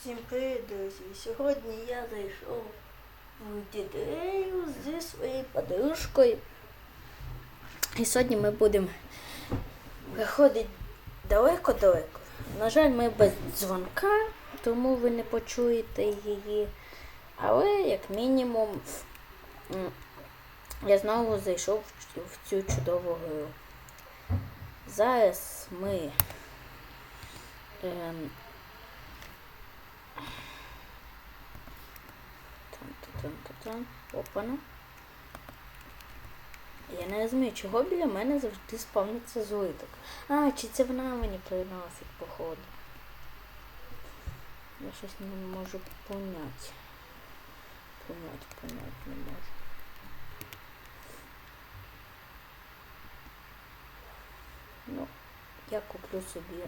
Всім привіт, друзі! Сьогодні я зайшов в дідею зі своєю подружкою. І сьогодні ми будемо виходити далеко-далеко. На жаль, ми без дзвонка, тому ви не почуєте її. Але, як мінімум, я знову зайшов в- цю чудову гру. Зараз ми. Ем, Там-там-там-там. Опана. Я не розумію, чого біля мене завжди спавниться злиток. А, чи це вона мені приносить, походу. Я щось не можу поняти. Понять, понять не можу. Ну, я куплю собі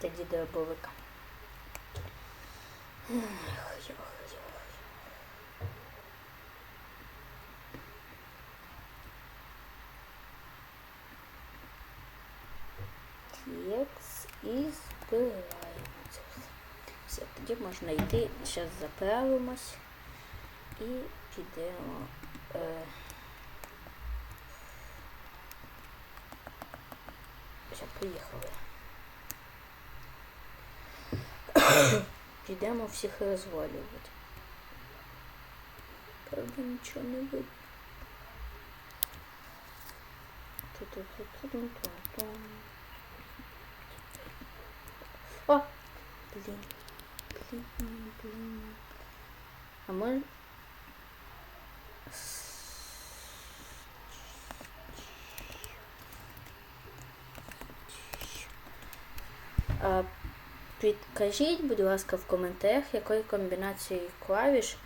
тоді дробовика. Ох, ох, ох. Текс і збираємо це все. Все, тоді можна йти, зараз заправимось і підемо. Все, поїхали. Підемо всіх розвалювати. Правда, нічого не видно. О! Блін. А ми... А, підкажіть, будь ласка, в коментарях, якою комбінацією клавіш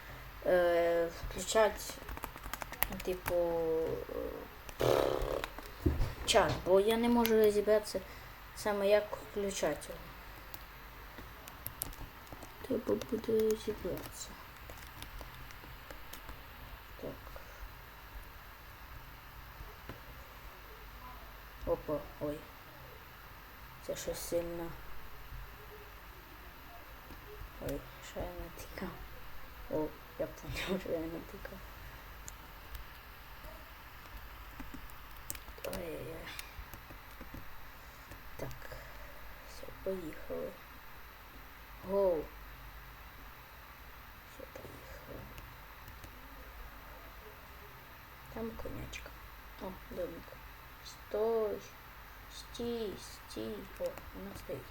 е, включать, типу, чат, бо я не можу розібратися саме як включати його. Треба буде розібратися. Так. Опа, ой. Це щось сильно. Ой, що я натикав. О, я поняв, що я натикав. Ой-ой-ой. Так. Все, поїхали. Гоу. Все, поїхали. Там конячка. О, домик. Стой. Стій, стій. О, вона стоїть.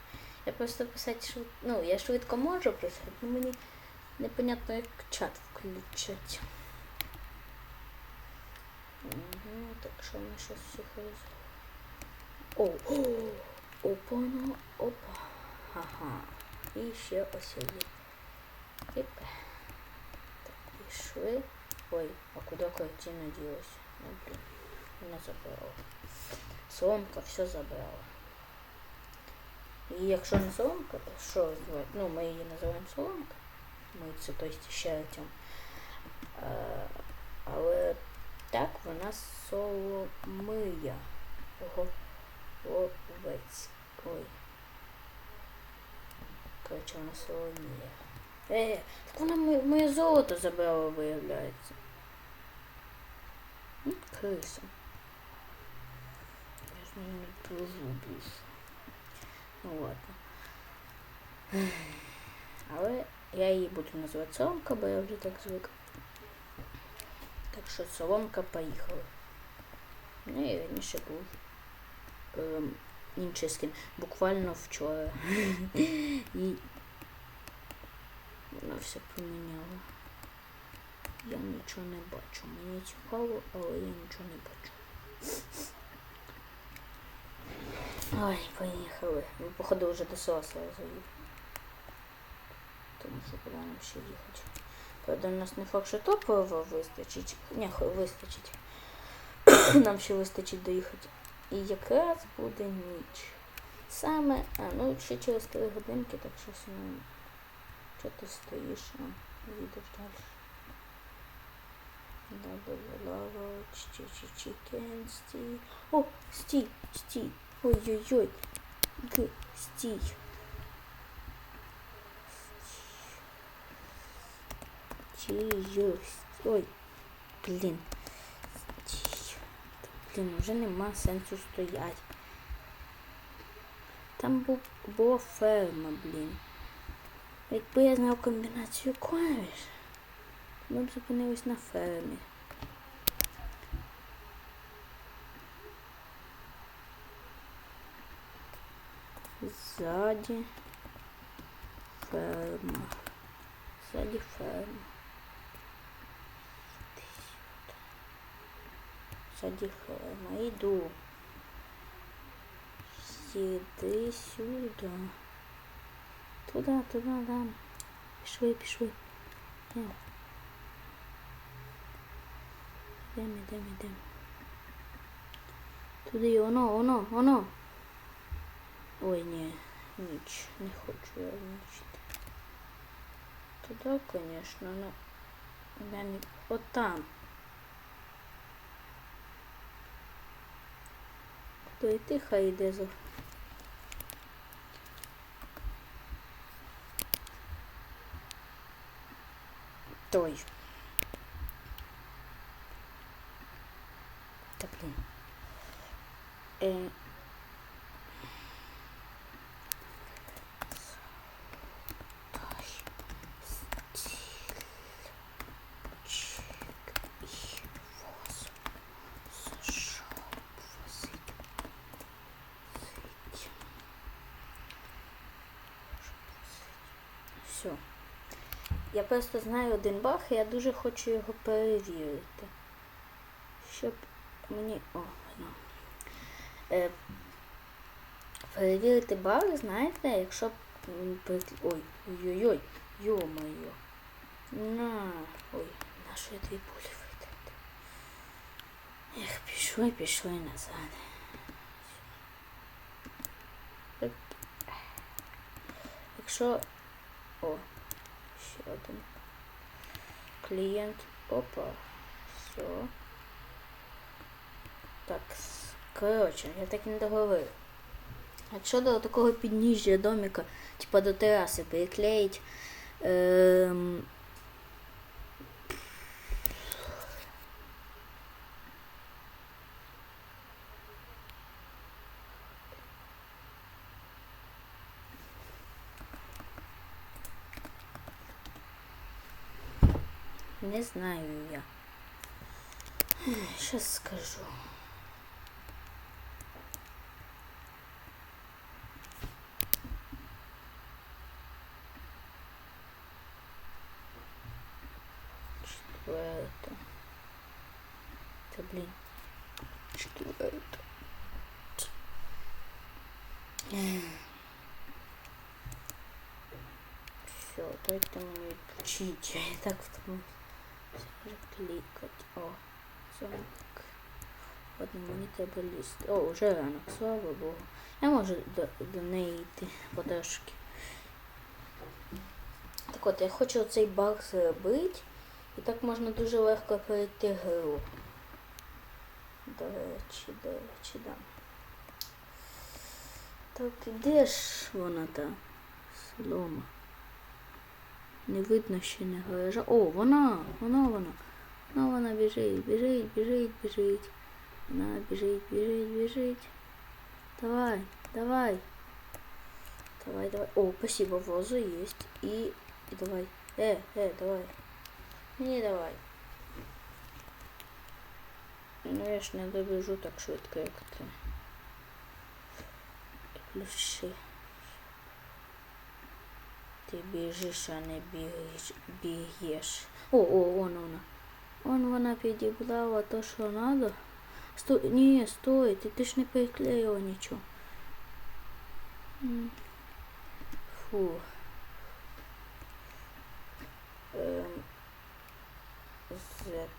Я просто писати швид... Ну, я швидко можу писати, але мені непонятно, як чат включать. Угу, так що ми щось всіх роз... О, о, опа, ну, опа. Ага. І ще ось є. Іп. Так, пішли. Ой, а куди картина ділась? Ну, блін, вона забрала. Соломка все забрала. І якщо не соломка, то що звати? Ну, ми її називаємо соломка. Ми це тобто ще Артем. А, але так вона соломия. Головець. Ой. Короче, вона соломія. Е, так вона моє, моє золото забрала, виявляється. Ну, Я ж не більше. Ну ладно. Але я її буду називати Соломка, бо я вже так звик. Так що Соломка поїхала. Ну і раніше був ем, інший скін. Буквально вчора. І вона все поміняла. Я нічого не бачу. Мені цікаво, але я нічого не бачу. Ой, поїхали. Ми, походу, вже до села сразу їдемо. Тому що куди нам ще їхати. Правда, у нас не факт, що топлива вистачить. Ні, вистачить. нам ще вистачить доїхати. І якраз буде ніч. Саме, а, ну ще через 3 годинки, так щось ну. Що ти стоїш? А, їдеш далі. Лава, чикен, стій. О, стій, стій. Ой-ой-ой. Г, стій. Стій. Ой, блін. Стію. Блін, вже нема сенсу стоять. Там був, була ферма, блін. Якби я знав комбінацію клавіш, ми зупинились на фермі. Сзади ферма. Сзади ферма. Сзади ферма. Иду. Сиди сюда. Туда, туда, да. Пішли, пішли. Йдемо. Йдемо, йдемо. Туди, оно, оно, оно. Ой, ні, ніч, не хочу я нічити. Туди, звісно, ну я не... От там. То йти хай йде за. Той. Та блін. Е, Все. Я просто знаю один баг, і я дуже хочу його перевірити. Щоб мені... О, ну. Е, перевірити баг, знаєте, якщо Ой, ой-ой-ой, йо-моє. На, ой, на що я дві пулі витратив? Ех, пішли, пішли назад. Якщо... О, один. Клієнт. Опа. Все. Так, короче я так і не договорив. Якщо до такого підніжжя домика, типа до тераси приклеїть ем, Не знаю я. Сейчас скажу. Четвертое. Да блин. Четвертое. Все, дайте мне включить. Я и так втомилась. Може клікати. О, замок. Ладно, мені треба лізти. О, вже ранок, слава Богу. Я можу до, до неї йти потрошки. Так от, я хочу цей баг зробити. І так можна дуже легко пройти гру. До речі, до речі, да. Так, де ж вона та солома? Не видно ще не гаража. О, вона, вона, вона. Вона, вона біжить, біжить, біжить, біжить. Вона біжить, біжить, біжить. Давай, давай. Давай, давай. О, спасибо, воза есть. И, и давай. Э, э, давай. Не давай. Ну я ж не добіжу так швидко, як ти. Ключі. Ти біжиш, а не бігаєш. бігаєш. О, о, вон вона. Вон вона підібрала то, що надо. Стой, ні, стой, ти, ти ж не приклеїла нічого. М. Фу. Ем. Z.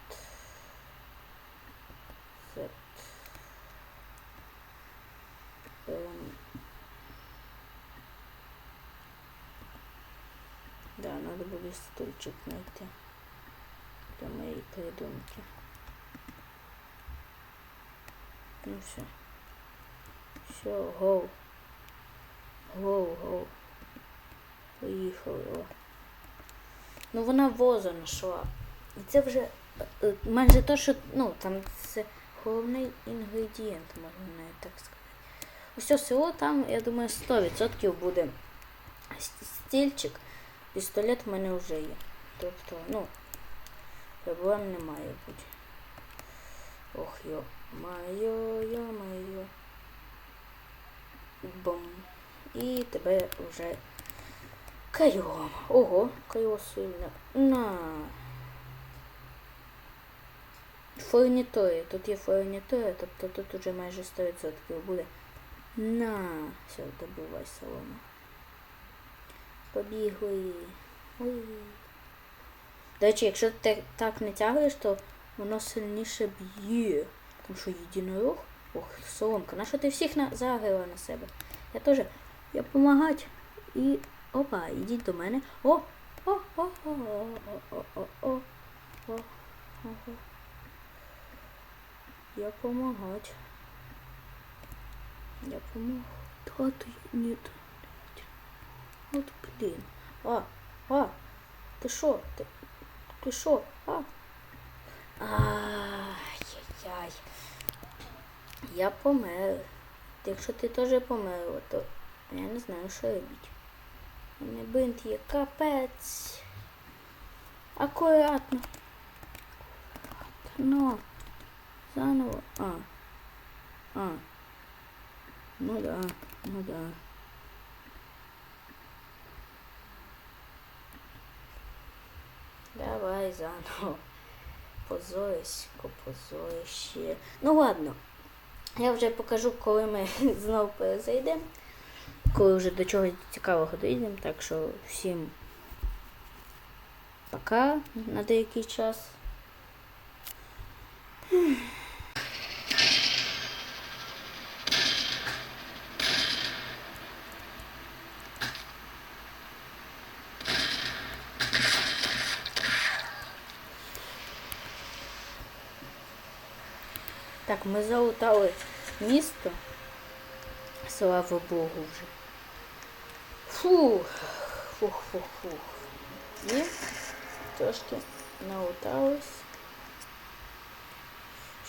Надо буде стульчик знайти для моєї придумки. Ну все. Все, гоу. Гоу, гоу. Поїхали. О. Ну вона воза нашла. І це вже е, майже то, що ну, там це головний інгредієнт, можна навіть так сказати. Ось село там, я думаю, 100% буде стільчик. Пістолет в мене вже є. Тобто, ну, проблем не має бути. Ох, йо, майо, йо, майо. Бом. І тебе вже кайом. Ого, кайо сильно. На. Фурнітори. Тут є фурнітори, тобто тут уже майже 100% буде. На. Все, добувай солому. Побігли. Ой. До речі, якщо ти так не тягуєш, то воно сильніше б'є. Тому що єдинорог. Ох, соломка. На що ти всіх на... загрила на себе? Я теж. Я помагать. І. Опа, ідіть до мене. О! О, о, о, о, о, о, о, о. Я помогать. Я помогу. Да, ты нет. Вот блин. А, а, ты шо? Ты, ты шо? А? Ай-яй-яй. Я помер. Якщо ти теж померла, то я не знаю, що робити. У мене бинт є капець. Акуратно. Ну, заново. А. А. Ну да, ну да. Давай заново. Позорисько, позорище. Ну ладно. Я вже покажу, коли ми знову перезайдемо. Коли вже до чогось цікавого дійдемо. Так що всім пока на деякий час. Так, ми залутали місто. Слава Богу вже. Фух, фух, фух, фух. І трошки наутались.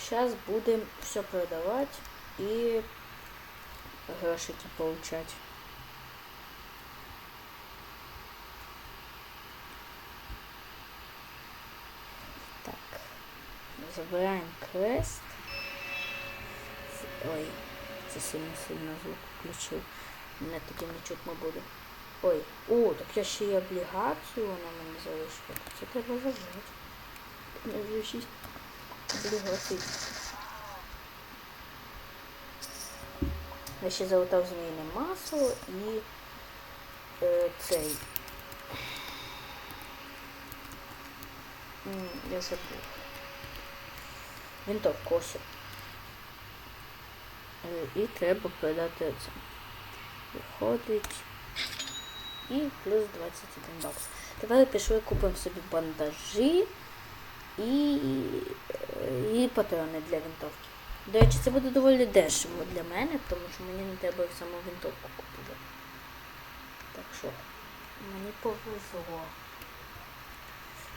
Зараз будемо все продавати і грошики получать. Так, забираємо крест. Ой, це сильно сильно звук включив. Мене тоді не чутно буде. Ой, о, так я ще й облігацію вона мене залишила. Це треба зажати. У мене вже шість облігацій. Я ще залутав зміїне масло і е, цей. Я забув. Винток косить. Е, І треба продати це. Виходить. І плюс 21 бакс. Тепер пішли купимо собі бандажі і, і патрони для винтовки. До речі, це буде доволі дешево для мене, тому що мені не треба саму винтовку купувати. Так що мені повезло.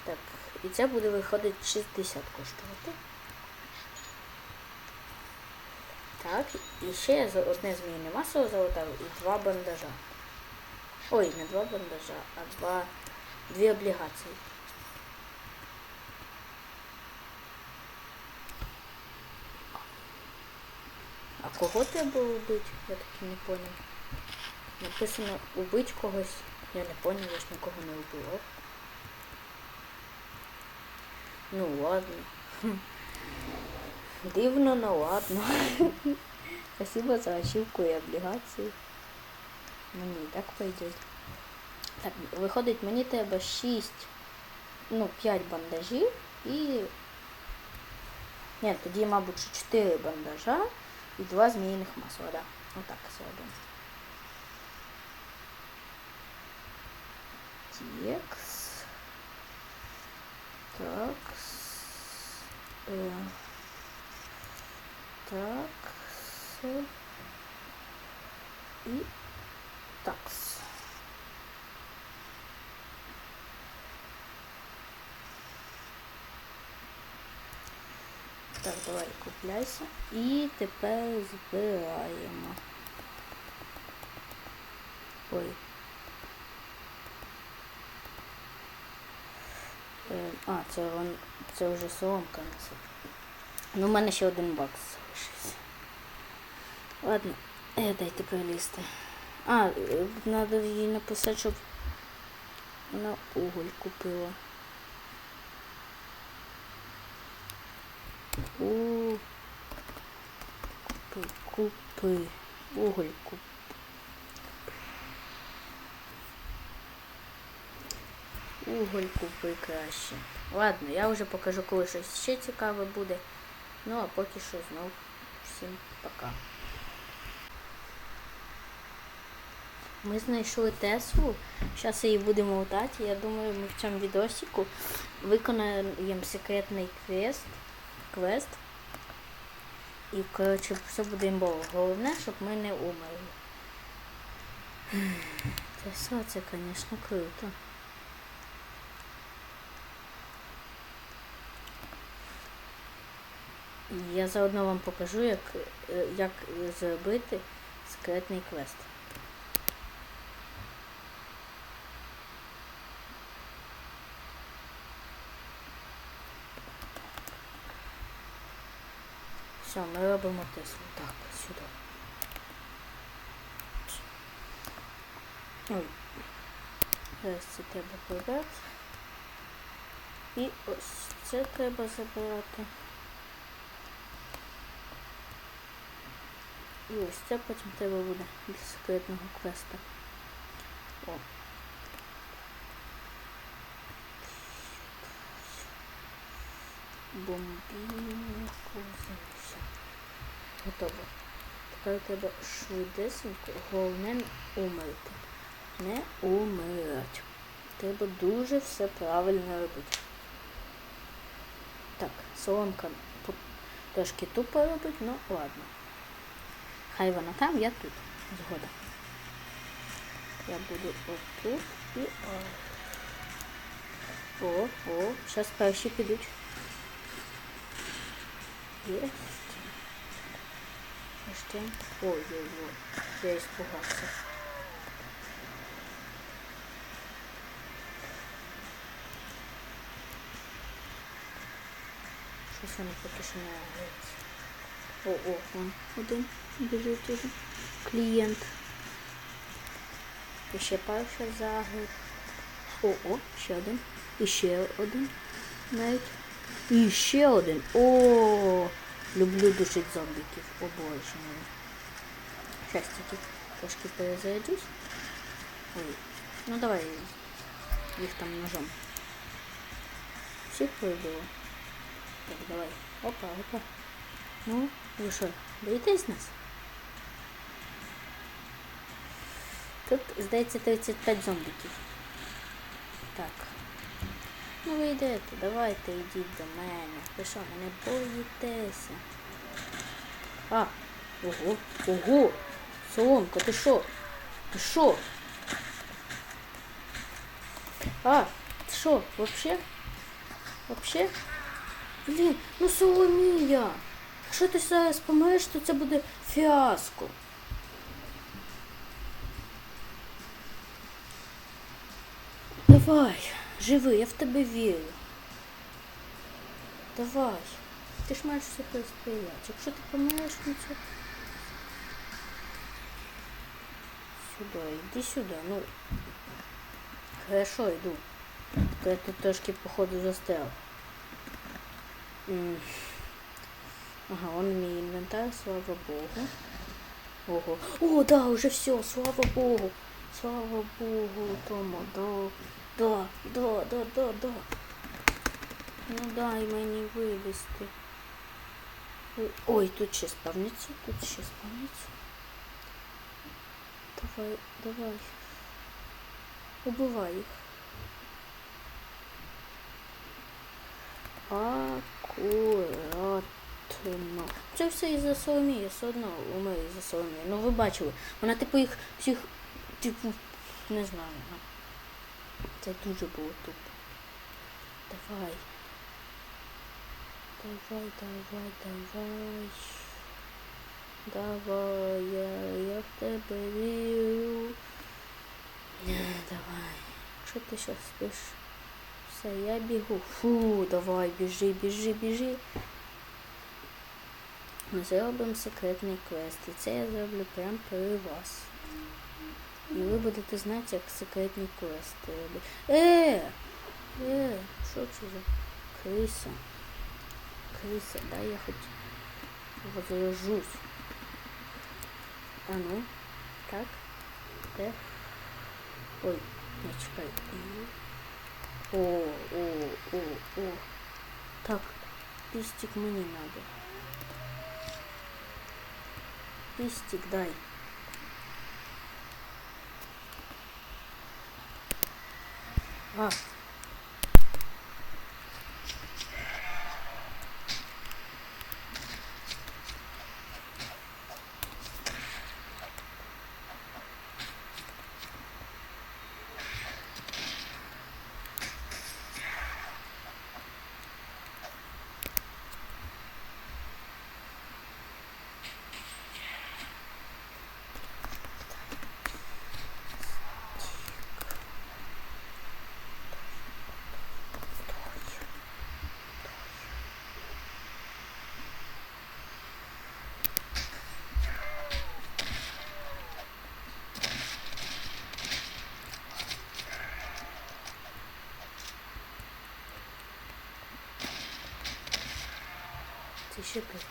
Так, і це буде виходить 60 коштувати. Так, і ще одне зміїне масло залутав і два бандажа. Ой, не два бандажа, а два дві облігації. А кого треба убити? Я так не поняв. Написано убити когось. Я не поняв, я ж нікого не вбивав. Ну ладно. Дивно, но ладно. Спасибо за ачивку и облигации. Ну не так пойдет. Так, виходить, мені треба 6, ну, 5 бандажів і. Ні, тоді, мабуть, 4 бандажа і 2 зміїних масла, да. Отак зробимо. Текс. Такс. Так. С. І такс. Так, давай купляйся. І тепер збираємо. Ой. Е, а, це, це вже соломка носить. Ну, в мене ще один бакс залишився. Ладно, е, дайте прилізти. А, треба їй написати, щоб вона уголь купила. У купи, купи. Уголь купи. Уголь купи краще. Ладно, я вже покажу, коли щось ще цікаве буде. Ну, а поки що знов всім пока. Ми знайшли Теслу. Зараз її будемо лутати. Я думаю, ми в цьому відосику виконаємо секретний квест. Квест. І, коротше, все буде імбово. Головне, щоб ми не умерли. Тесла це, звісно, круто. Я заодно вам покажу, як, е, як зробити секретний квест. Все, ми робимо Теслу. Так, сюди. Зараз це треба прибрати. І ось це треба забирати. І ось це потім треба буде для секретного квеста. О. Бомбінку все. Готово. Тепер треба швидесенько, головне не умерти. Не умирати. Треба дуже все правильно робити. Так, соломка трошки тупо робить, ну ладно. Хай вона там, я тут. Згода. Я буду отут і о. О, о, зараз перші підуть. Єсть. Ой-ой-ой. Я испугався. Щось вони поки що не реагують. О, о, вон один біжить уже. Клієнт. І ще перший загиб. О, о, ще один. І ще один. Навіть. І один. О, люблю душить зомбіків. О боже мій. Щас тільки трошки перезаряджусь. Ой. Ну давай їх там ножом. Всіх прибило. Так, давай. Опа, опа. Ну, ви що, боїтесь нас? Тут, здається, 35 зомбіків. Так. Ну ви йдете, давайте йдіть до мене. Ви що, мене боїтеся? А, ого, ого! Соломка, ти що? Ти що? А, ти що, вообще? Вообще? Блін, ну Соломія! Якщо ти зараз помреш, то це буде фіаско. Давай, живи, я в тебе вірю. Давай. Ти ж маєш всіх розстріляти. Якщо ти помреш, ну це. Сюди, йди сюди, ну. Хорошо, йду. То я тут трошки, походу, застряв. Ага, он мій інвентар, слава Богу. Ого. О, да, уже все, слава Богу. Слава Богу, Тома, да. Да, да, да, да, да. Ну дай мені вилізти. Ой, Ой, тут ще спавниться, тут ще спавниться. Давай, давай. Убивай їх. Акуратно. Це все із-за Соломії, все одно умер із-за Соломії. Ну ви бачили, вона типу їх всіх, типу, не знаю. ну. Це дуже було тупо. Давай. Давай, давай, давай. Давай, я, я в тебе вірю. Не, давай. Що ти зараз спиш? Все, я бігу. Фу, давай, біжи, біжи, біжи. Ми зробимо секретний квест. І це я зроблю прямо при вас. І ви будете знати, як секретні квести робити. Е! Е, що це за криса? Криса, да, я хоч возражусь. А ну, так, де? Ой, не чекай. О, о, о, о. Так, пістик мені надо. Пістик дай. А. Це ще п'ять.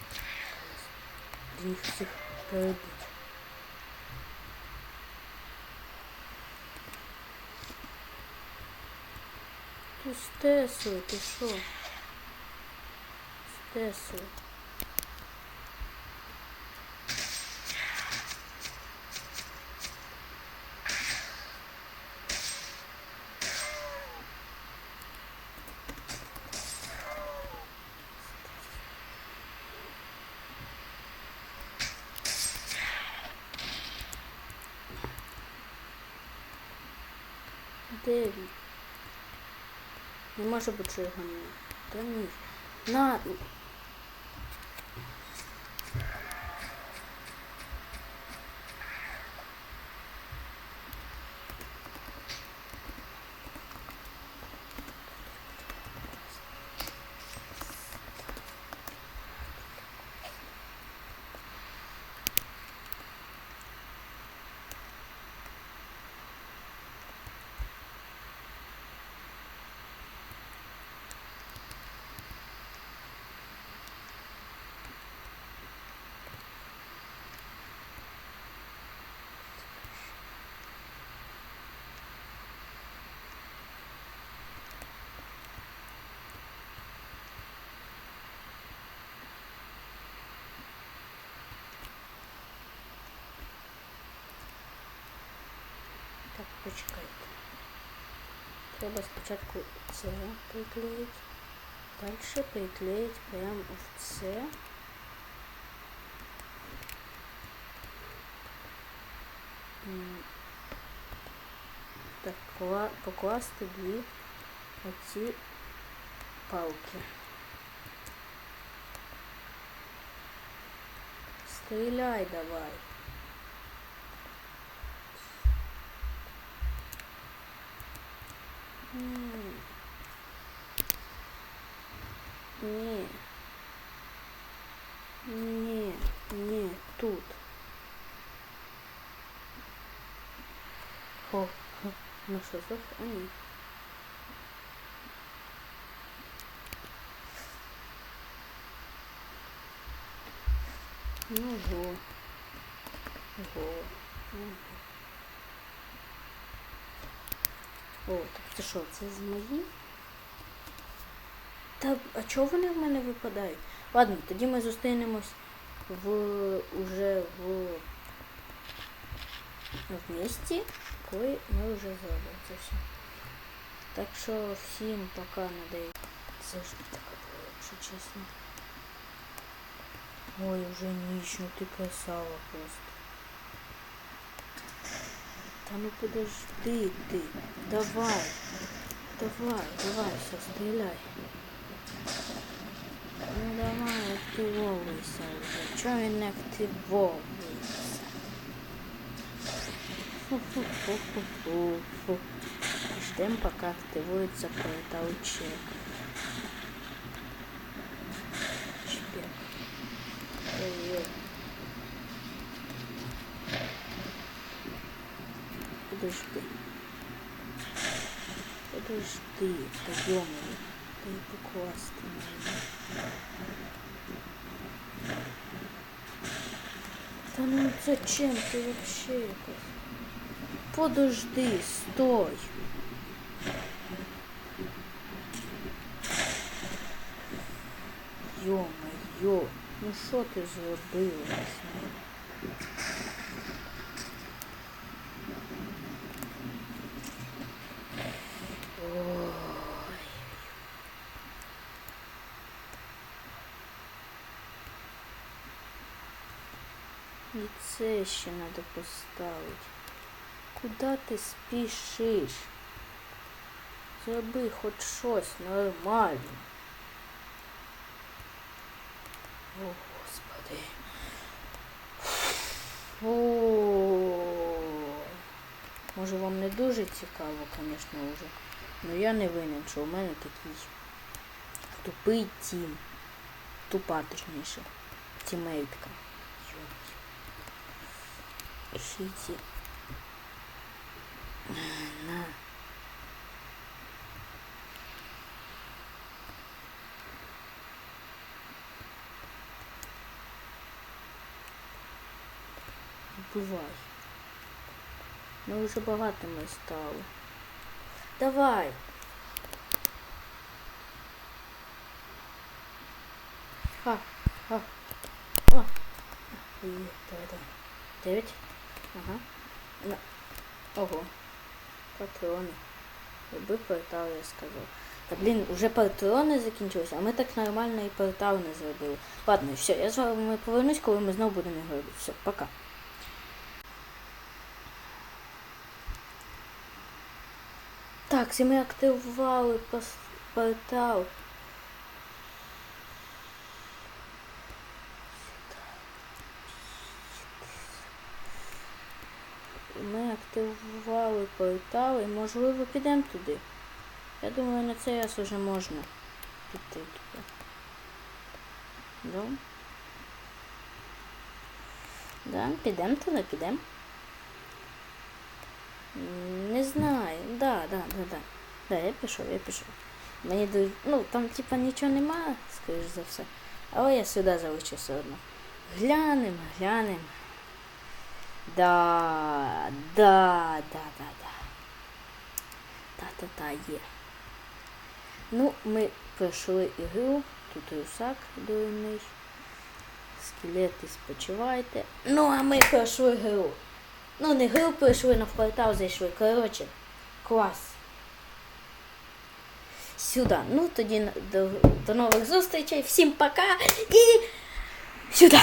До них всіх перебити. Ти стесуй, ти що? Стесуй. Де він? Не може бути, що його немає. Та ні. На. почекайте. Треба спочатку це приклеїти. Далі приклеїти прямо в це. М, Так, кла- покласти дві оці палки. Стріляй давай. Ні. Ні. Ні, ні, тут. О, ха, ну що, зов? А ні. Ну, го. Го. Ага. О, так це що, це з мої? Та, а чого вони в мене випадають? Ладно, тоді ми зустрінемось в уже в, в місті, коли ми вже зробимо це все. Так що всім пока надаю. Це ж таке було, якщо чесно. Ой, уже ніч, ну ти красава просто. Та ну подожди ти. Давай. Давай, давай, все, стріляй. Ну давай, активовуйся вже. Чого він не активовується? Фу-фу-фу-фу-фу. Ждем, пока активуется порталчик. Шпек. Ой-ой. Подожди. Подожди, та й покласти. Та ну зачем ти вообще якось? Подожди, стой. Йо-моє, ну що ти зробила? з ним? Ой. І це ще треба поставити. Куда ти спішиш? Зроби хоч щось нормально. О, Господи. О, може вам не дуже цікаво, звісно, вже. Ну я не винен, що у мене такий тупий тім. Тупа, точніше. Тімейтка. Йой. Пишите. На. Бувай. Ми вже багатими стали. Давай. Ха, ха. О. І, давай, давай. Дев'ять. Ага. На. Ого. Патрони. Люби портал, я сказав. Та блін, уже патрони закінчилися, а ми так нормально і портал не зробили. Ладно, все, я з вами повернусь, коли ми знову будемо його робити. Все, пока. Так, ми активували пос- портал. Ми активували портал і можливо підемо туди. Я думаю, на цей раз уже можна піти туди. Да? Да, підемо туди, підемо. Не знаю. Да, да, да, да. Да, я пішов, я пішов. Мені дуже... Ну, там типа нічого немає, скоріш за все. Але я сюди залечу все одно. Глянемо, глянемо. Да, да, да, да, да. Та-та-та є. Ну, ми пройшли ігру. Тут русак дурний. Скелети спочивайте. Ну, а ми пройшли гру. Ну, не гру пройшли, в портал зайшли. Коротше, клас. Сюди. Ну, тоді до, до нових зустрічей. Всім пока і сюди.